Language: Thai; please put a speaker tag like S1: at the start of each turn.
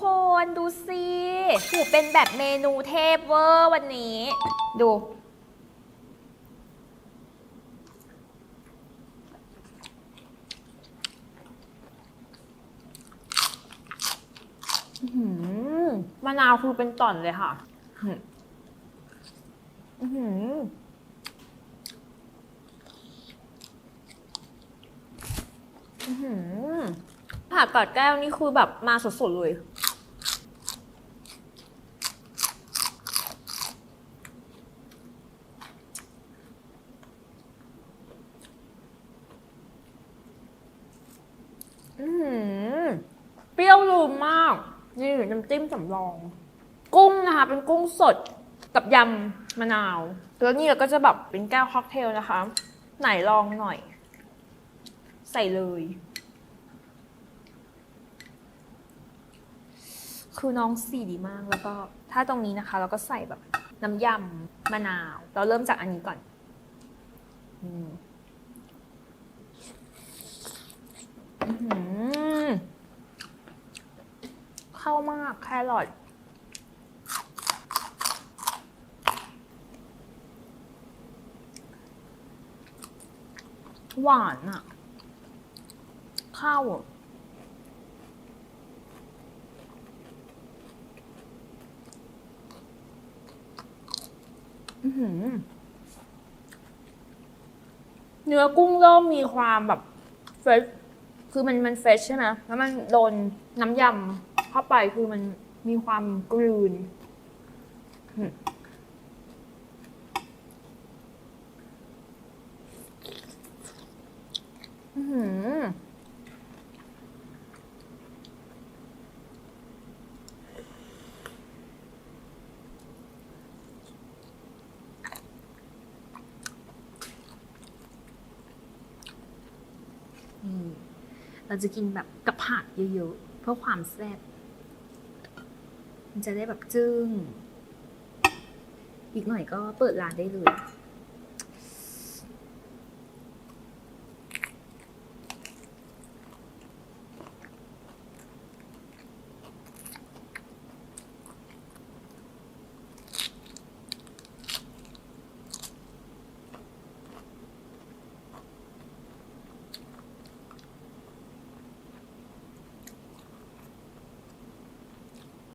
S1: คนดูสิคือเป็นแบบเมนูเทพเวอร์วันนี้ ดู อื้อหือมะนาวคือเป็นต่อนเลยค่ะ อื้อหืออื้อหือผักกาดแก้วนี่คือแบบมาสดๆเลย อื้อหือ เปรี้ยวลืมมาก นี่น้ำจิ้มสำรอง กุ้งนะคะ เป็นกุ้งสดกับยำมะนาว แล้วนี่เราก็จะแบบเป็นแก้วค็อกเทลนะคะ ไหนลองหน่อย ใส่เลย คือน้องสีดีมากแล้วก็ ถ้าตรงนี้นะคะ เราก็ใส่แบบน้ำยำมะนาว เราเริ่มจากอันนี้ก่อน อืมอื้อหือ เข้ามากแครอทหวานอะข้าวอือหือเนื้อกุ้งเริ่มมีความแบบเฟรชคือมันมันเฟรชใช่ไหมแล้วมันโดนน้ำยำ เข้าไปคือมันมีความกลืน อืมอื้อหือเราจะกินแบบกับผักเยอะๆ เพื่อความแซ่บ มันจะได้แบบจึ้ง อีกหน่อยก็เปิดร้านได้เลย